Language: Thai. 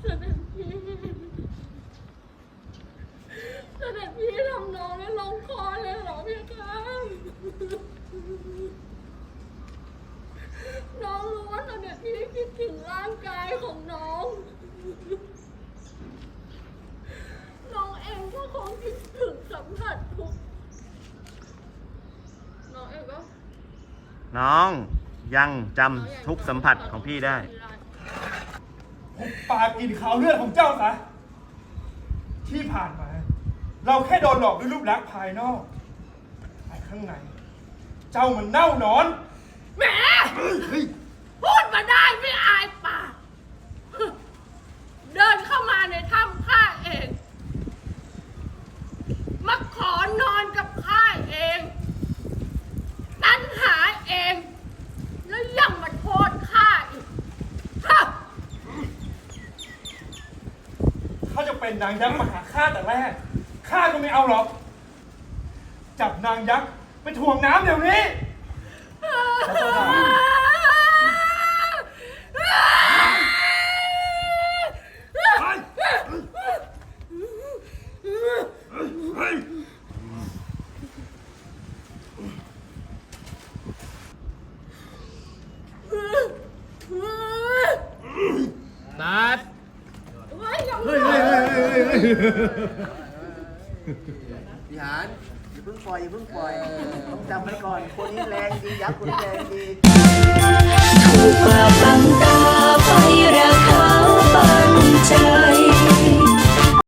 เสด็จพี่เสด็จพี่ทำน้องแล้วลงคอเลยเหรอพี่คะน้องรู้ว่าเสด็จพี่คิดถึงร่างกายของน้อง น้องเองก็คงคิดถึงสัมผัสทุก น้องเองก็น้องยังจำทุกสัมผัสของพี่ได้ หุบปากกินข่าวเลือดของเจ้าซะที่ผ่านมา เราแค่โดนหลอกด้วยรูปลักษณ์ภายนอกแต่ข้างใน เจ้ามันเน่าหนอน แหมพูดมาได้ไม่อายปาก เดินเข้ามาในถ้ำข้าเอง มาขอนอนกับข้าเอง ตันหาเอง แล้วยังมาโทษข้าอีกฮะ เขาจะเป็นนางยักษ์มาหาข้าแต่แรกข้าก็ไม่เอาหรอก จับนางยักษ์ไปถ่วงน้ำเดี๋ยวนี้ตัดเฮ้ยยังเฮ้ยเฮ้ยเฮ้ยเฮ้ยเฮ้ย พี่หานอย่าเพิ่งปล่อยอย่าเพิ่งปล่อยต้องจำไว้ก่อนคนนี้แรงดียักษ์คนนี้แรงดีถูกมาบังต